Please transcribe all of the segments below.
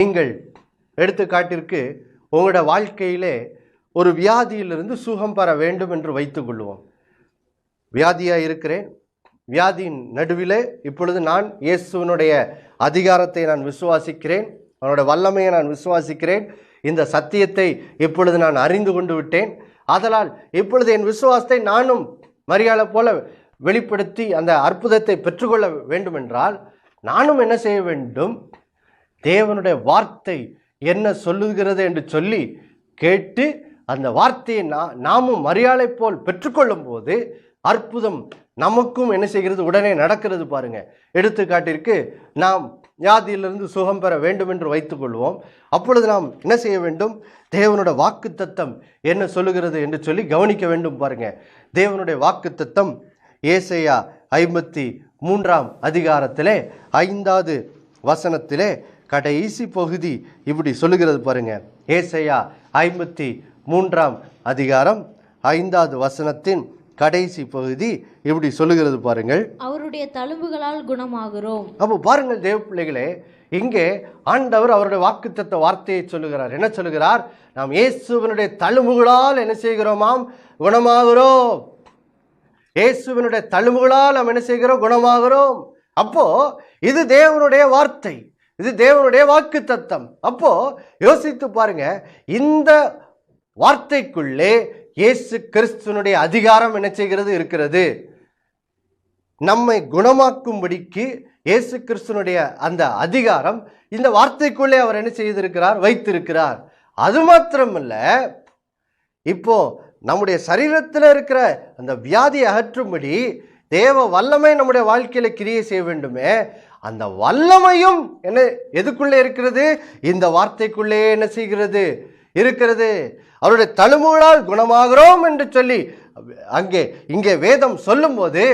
நீங்கள் எடுத்துக்காட்டிற்கு உங்களோட வாழ்க்கையிலே ஒரு வியாதியிலிருந்து சுகம் பெற வேண்டும் என்று வைத்துக்கொள்வோம் வியாதியாக இருக்கிறேன். வியாதியின் நடுவிலே இப்பொழுது நான் இயேசுவினுடைய அதிகாரத்தை நான் விசுவாசிக்கிறேன். அவனோட வல்லமையை நான் விசுவாசிக்கிறேன். இந்த சத்தியத்தை இப்பொழுது நான் அறிந்து கொண்டு விட்டேன். அதனால் இப்பொழுது என் விசுவாசத்தை நானும் மரியாதை போல வெளிப்படுத்தி அந்த அற்புதத்தை பெற்றுக்கொள்ள வேண்டுமென்றால் நானும் என்ன செய்ய வேண்டும்? தேவனுடைய வார்த்தை என்ன சொல்லுகிறது என்று சொல்லி கேட்டு அந்த வார்த்தையை நா நாமும் மரியாதை போல் பெற்றுக்கொள்ளும் போது அற்புதம் நமக்கும் என்ன செய்கிறது? உடனே நடக்கிறது பாருங்க. எடுத்துக்காட்டிற்கு நாம் வியாதியிலிருந்து சுகம் பெற வேண்டும் என்று வைத்துக்கொள்வோம். அப்பொழுது நாம் என்ன செய்ய வேண்டும்? தேவனுடைய வாக்கு தத்தம் என்ன சொல்லுகிறது என்று சொல்லி கவனிக்க வேண்டும் பாருங்க. தேவனுடைய வாக்கு தத்தம் ஏசையா ஐம்பத்தி மூன்றாம் அதிகாரத்திலே ஐந்தாவது வசனத்திலே கடைசி பகுதி இப்படி சொல்லுகிறது பாருங்க. ஏசையா ஐம்பத்தி மூன்றாம் அதிகாரம் ஐந்தாவது வசனத்தின் கடைசி பகுதி இப்படி சொல்லுகிறது பாருங்கள். அவருடைய தழும்புகளால் குணமாகிறோம். அப்போ பாருங்கள் தேவ பிள்ளைகளே இங்கே ஆண்டவர் அவருடைய வாக்குத்தத்த வார்த்தையை சொல்லுகிறார். என்ன சொல்லுகிறார்? நாம் இயேசுவனுடைய தழும்புகளால் என்ன செய்கிறோமாம்? குணமாகிறோம். இயேசுவினுடைய தழும்புகளால் நாம் என்ன செய்கிறோம்? குணமாகிறோம். அப்போ இது தேவனுடைய வார்த்தை. இது தேவனுடைய வாக்கு தத்தம் அப்போ யோசித்து பாருங்க இந்த வார்த்தைக்குள்ளே இயேசு கிறிஸ்துவனுடைய அதிகாரம் என்ன செய்கிறது இருக்கிறது. நம்மை குணமாக்கும்படிக்கு இயேசு கிறிஸ்துனுடைய அந்த அதிகாரம் இந்த வார்த்தைக்குள்ளே அவர் என்ன செய்திருக்கிறார் வைத்திருக்கிறார். அது மாத்திரமல்ல இப்போ நம்முடைய சரீரத்தில் இருக்கிற அந்த வியாதியை அகற்றும்படி தேவ வல்லமை நம்முடைய வாழ்க்கையில் கிரியை செய்ய வேண்டுமே அந்த வல்லமையும் என்ன எதுக்குள்ளே இருக்கிறது? இந்த வார்த்தைக்குள்ளே என்ன செய்கிறது? இருக்கிறது. அவருடைய தழுமூழால் குணமாகிறோம் என்று சொல்லி அங்கே இங்கே வேதம் சொல்லும்போது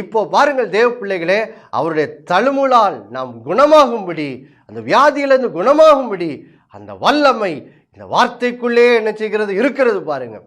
இப்போ பாருங்கள் தேவ பிள்ளைகளே அவருடைய தழுமுளால் நாம் குணமாகும்படி அந்த வியாதியிலிருந்து குணமாகும்படி அந்த வல்லமை இந்த வார்த்தைக்குள்ளே என்ன செய்கிறது? இருக்கிறது பாருங்கள்.